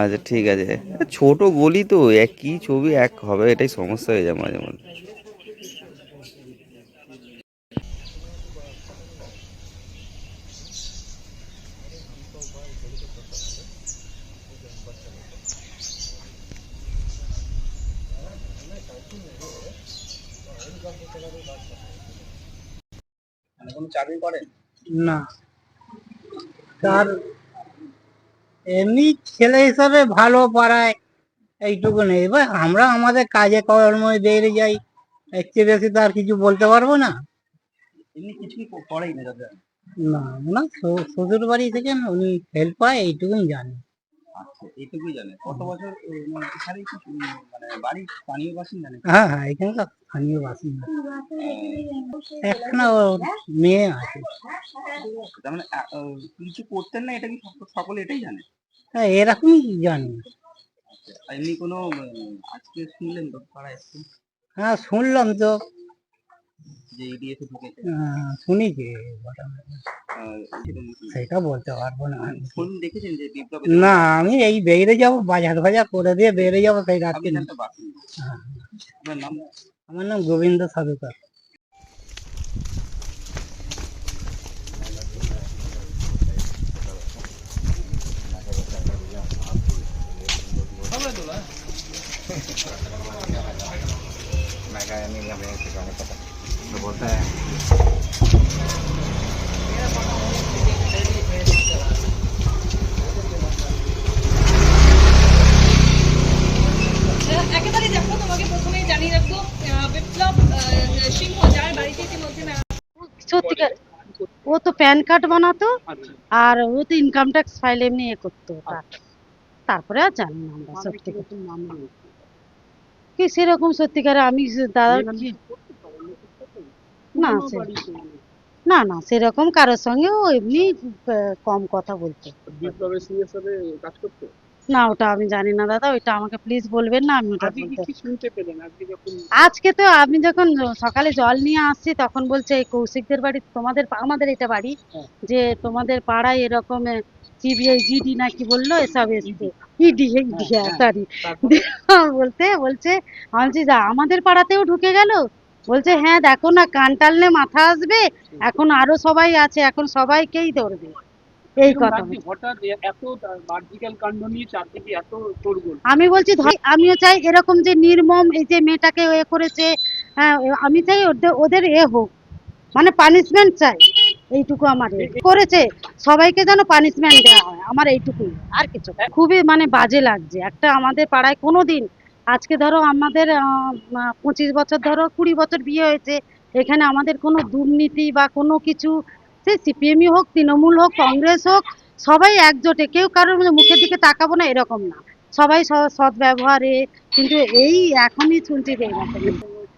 আচ্ছা ঠিক আছে। ছোট গলি তো একই ছবি এক হবে এটাই সমস্যা হয়ে যায় মাঝে মাঝে চাকরি করেন না। তার এমনি ছেলে হিসাবে ভালো পাড়ায় এইটুকু নেই। এবার আমরা আমাদের কাজে কর্মে বেরিয়ে যাই এর চেয়ে বেশি তো আর কিছু বলতে পারব না। এমনি কিছুই করেই না দাদা? না না শ্বশুর- বাড়ি থেকে উনি হেল্প পায় এইটুকুই জানি। আচ্ছা এইটুকুই জানে। কত বছর মানে এখানেই কি মানে বাড়ির স্থানীয় বাসিন্দা নাকি? হ্যাঁ হ্যাঁ এখানকার স্থানীয় বাসিন্দা। ওর মেয়ে আছে। তার মানে কিছু করতেন না এটা কি সকলে এটাই জানে? হ্যাঁ এরকমই জানি। আর এমনি কোনো আজকে শুনলেন তো পাড়ায় হ্যাঁ শুনলাম তো। যে ইডিএফে ঢুকেছে। আহ, সেরকম কি? সেটা বলতে পারব না। আমি। ফোন দেখেছেন যে বিপ্লবের না আমি এই বেরিয়ে যাব বাজার বাজার করে দিয়ে বেরিয়ে যাব সেই রাত্রে। আপনি একটা বাসিন্দা আপনার নাম আমার নাম গোবিন্দ সাধুকার একেবারে দেখো তোমাকে প্রথমেই জানিয়ে রাখব বিপ্লব সিংহ যার বাড়িতে ইতিমধ্যে সত্যিকার ও তো প্যান কার্ড বানাতো আর ও তো ইনকাম ট্যাক্স ফাইল এমনি এ করতো। তারপরে আর জানি না আমরা সত্যিকার কি সেরকম সত্যিকারে? আমি দাদা না না না সেরকম কারোর সঙ্গে ও এমনি কম কথা বলতো। না ওটা আমি জানি না দাদা ওইটা আমাকে প্লিজ বলবেন না আমি ওটা আজকে তো আমি যখন সকালে জল নিয়ে আসছি তখন বলছে এই কৌশিকদের বাড়ি তোমাদের আমাদের এটা বাড়ি হ্যাঁ। যে তোমাদের পাড়ায় এরকম সিবিআই জিডি নাকি বলল এসব এসছে। ইডি ইডি সরি বলতে বলছে আমি বলছি যা আমাদের পাড়াতেও ঢুকে গেল? বলছে হ্যাঁ দেখো না কান টানলে মাথা আসবে এখন আরও সবাই আছে এখন সবাইকেই ধরবে। এই কথা আমি বলছি আমিও চাই এরকম যে নির্মম এই যে মেয়েটাকে এ করেছে হ্যাঁ আমি চাই ওদের ওদের এ হোক। মানে পানিশমেন্ট চাই। এইটুকু আমার। করেছে। সবাইকে যেন পানিশমেন্ট দেওয়া হয়। আমার এইটুকুই। আর কিছু খুবই মানে বাজে লাগছে। একটা আমাদের পাড়ায় কোনো দিন আজকে ধরো আমাদের পঁচিশ বছর ধরো কুড়ি বছর বিয়ে হয়েছে, এখানে আমাদের কোনো দুর্নীতি বা কোনো কিছু, সে সিপিএমই হোক, তৃণমূল হোক, কংগ্রেস হোক, সবাই একজোটে। কেউ কারোর মুখের দিকে তাকাবো না, এরকম না। সবাই সৎ ব্যবহারে কিন্তু এই এখনই শুনছি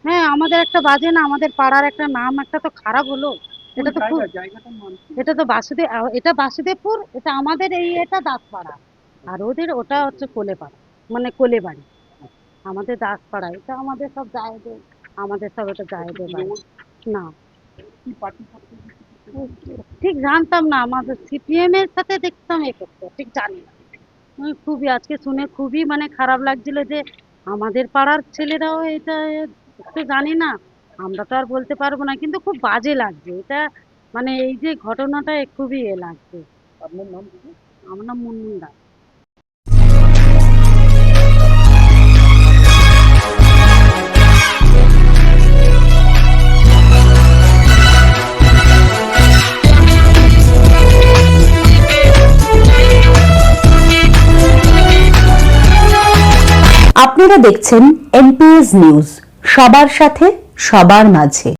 হ্যাঁ আমাদের একটা বাজে না। আমাদের পাড়ার একটা নাম, একটা তো খারাপ হলো। এটা তো? এটা তো বাসুদেব এটা বাসুদেবপুর এটা আমাদের এই এটা দাসপাড়া আর ওদের ওটা হচ্ছে কোলেপাড়া মানে কোলে বাড়ি আমাদের দাসপাড়া এটা আমাদের সব জায়গা আমাদের সব এটা জায়গা বাড়ি। না। ঠিক জানতাম না আমাদের সিপিএম এর সাথে দেখতাম এ করতো ঠিক জানি না। খুবই আজকে শুনে খুবই মানে খারাপ লাগছিল যে আমাদের পাড়ার ছেলেরাও এটা তো জানি না। আমরা তো আর বলতে পারব না কিন্তু খুব বাজে লাগছে। এটা মানে এই যে ঘটনাটা খুবই এ লাগছে। আপনার নাম কি? আমার নাম মুনমুন দাস। আপনারা দেখছেন এনপিএস নিউজ। সবার সাথে সবার মাঝে।